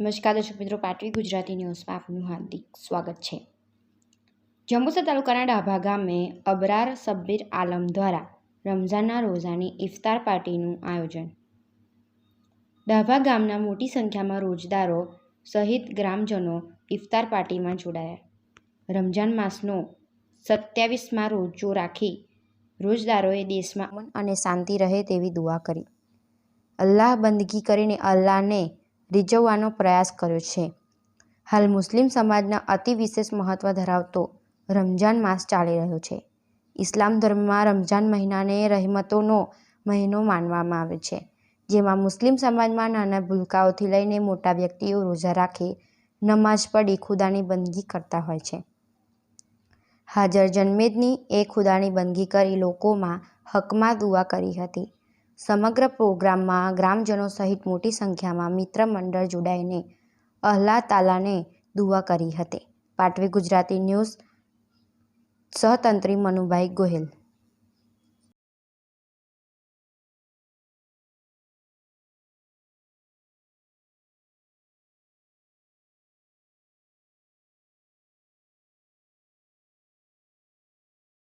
નમસ્કાર દર્શક મિત્રો, પાટવી ગુજરાતી ન્યૂઝમાં આપનું હાર્દિક સ્વાગત છે. જંબુસર તાલુકાના ડાભા ગામે અબરાર સબ્બીર આલમ દ્વારા રમઝાનના રોઝાની ઇફતાર પાર્ટીનું આયોજન. ડાભા ગામના મોટી સંખ્યામાં રોજદારો સહિત ગ્રામજનો ઇફતાર પાર્ટીમાં જોડાયા. રમઝાન માસનો સત્યાવીસમાં રોજો રાખી રોજદારોએ દેશમાં અને શાંતિ રહે તેવી દુઆ કરી. અલ્લાહ બંદગી કરીને અલ્લાહને રીઝવવાનો પ્રયાસ કર્યો છે. હાલ મુસ્લિમ સમાજના અતિ વિશેષ મહત્વ ધરાવતો રમઝાન માસ ચાલી રહ્યો છે. ઇસ્લામ ધર્મમાં રમઝાન મહિનાને રહેમતોનો મહિનો માનવામાં આવે છે, જેમાં મુસ્લિમ સમાજમાં નાના ભૂલકાઓથી લઈને મોટા વ્યક્તિઓ રોજા રાખી, નમાઝ પઢી, ખુદાની બંદગી કરતા હોય છે. હાજર જન્મેદની એ ખુદાની બંદગી કરી લોકોમાં હકમાં દુઆ કરી હતી. સમગ્ર પ્રોગ્રામમાં ગ્રામજનો સહિત મોટી સંખ્યામાં મિત્ર મંડળ જોડાઈને અલ્લાહ તાલાને દુઆ કરી હતી. પાટવી ગુજરાતી ન્યૂઝ, સહતંત્રી મનુભાઈ ગોહિલ.